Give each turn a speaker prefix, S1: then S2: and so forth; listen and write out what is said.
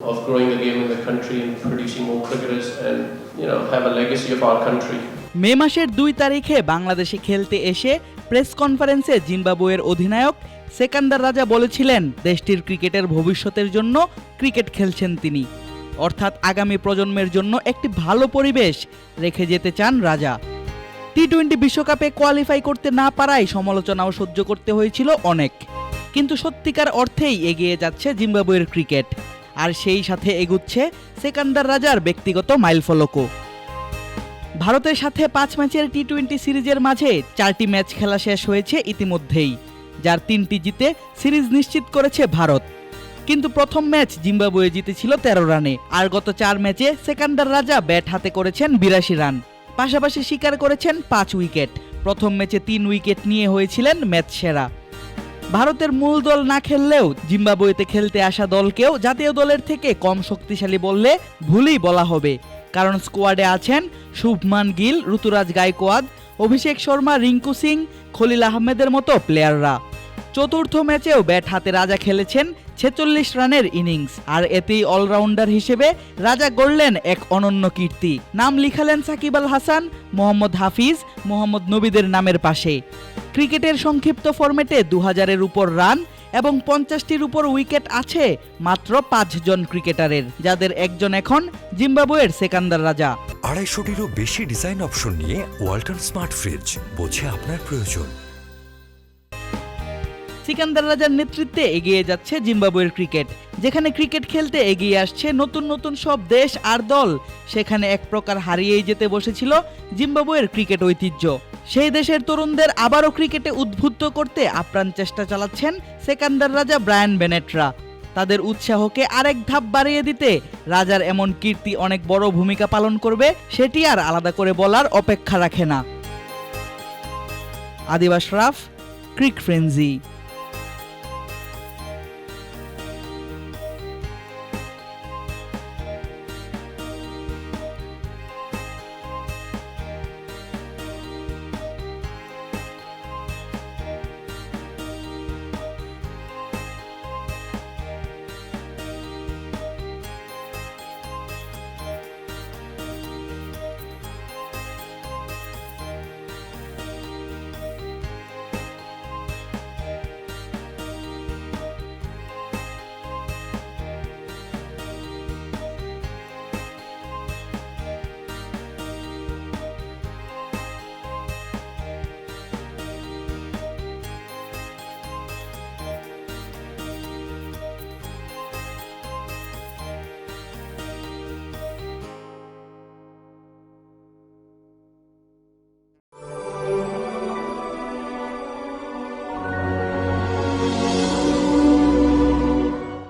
S1: of growing the game in the country and producing more cricketers and, you know, have a legacy of our country.
S2: মে মাসের দুই তারিখে বাংলাদেশে খেলতে এসে press কনফারেন্সে জিম্বাবুয়ের অধিনায়ক সেকান্দার রাজা বলেছিলেন, দেশটির ক্রিকেটের ভবিষ্যতের জন্য ক্রিকেট খেলছেন তিনি। অর্থাৎ আগামী প্রজন্মের জন্য একটি ভালো পরিবেশ রেখে যেতে চান রাজা। টি টোয়েন্টি বিশ্বকাপে কোয়ালিফাই করতে না পারায় সমালোচনাও সহ্য করতে হয়েছিল অনেক। কিন্তু সত্যিকার অর্থেই এগিয়ে যাচ্ছে জিম্বাবুয়ের ক্রিকেট। আর সেই সাথে এগুচ্ছে সেকান্দার রাজার ব্যক্তিগত মাইলফলকও। ভারতের সাথে পাঁচ ম্যাচের টি টোয়েন্টি সিরিজের মাঝে চারটি ম্যাচ খেলা শেষ হয়েছে ইতিমধ্যেই, যার তিনটি জিতে সিরিজ নিশ্চিত করেছে ভারত। কিন্তু প্রথম ম্যাচ জিম্বাবুয়ে জিতেছিল তেরো রানে, আর গত চার ম্যাচে সেকান্দার রাজা ব্যাট হাতে করেছেন বিরাশি রান, পাশাপাশি শিকার করেছেন পাঁচ উইকেট। প্রথম ম্যাচে তিন উইকেট নিয়ে হয়েছিলেন ম্যাচ সেরা। ভারতের মূল দল না খেললেও জিম্বাবুয়েতে খেলতে আসা দলকেও জাতীয় দলের থেকে কম শক্তিশালী বললে ভুলই বলা হবে। কারণ স্কোয়াডে আছেন শুভমান গিল, ঋতুরাজ গায়কোয়াদ অভিষেক শর্মা, রিঙ্কু সিং, খলিল আহমেদের মতো প্লেয়াররা। চতুর্থ ম্যাচেও ব্যাট হাতে রাজা খেলেছেন ছেচল্লিশ রানের ইনিংস, আর এতেই অলরাউন্ডার হিসেবে রাজা গড়লেন এক অনন্য কীর্তি। নাম লিখালেন সাকিব আল হাসান, মোহাম্মদ হাফিজ, মোহাম্মদ নবীদের নামের পাশে। ক্রিকেটের সংক্ষিপ্ত ফরম্যাটে দু হাজারের উপর রান এবং পঞ্চাশটির উপর উইকেট আছে মাত্র পাঁচজন ক্রিকেটারের, যাদের একজন এখন জিম্বাবুয়ের সেকান্দার রাজা।
S3: আড়াইশোটিরও বেশি ডিজাইন অপশন নিয়ে ওয়ালটন স্মার্ট ফ্রিজ, বোঝে আপনার প্রয়োজন।
S2: সিকান্দার রাজার নেতৃত্বে এগিয়ে যাচ্ছে জিম্বাবুয়ের ক্রিকেট, যেখানে ক্রিকেট খেলতে এগিয়ে আসছে নতুন নতুন সব দেশ আর দল। সেখানে এক প্রকার হারিয়েই যেতে বসেছিল জিম্বাবুয়ের ক্রিকেট ঐতিহ্য। সেই দেশের তরুণদের আবারও ক্রিকেটে উদ্বুদ্ধ করতে আপ্রাণ চেষ্টা চালাচ্ছেন সেকান্দার রাজা ব্রায়ান বেনেটরা। তাদের উৎসাহকে আরেক ধাপ বাড়িয়ে দিতে রাজার এমন কীর্তি অনেক বড় ভূমিকা পালন করবে সেটি আর আলাদা করে বলার অপেক্ষা রাখে না। আদিবাস রাফ, ক্রিক ফ্রেন্জি।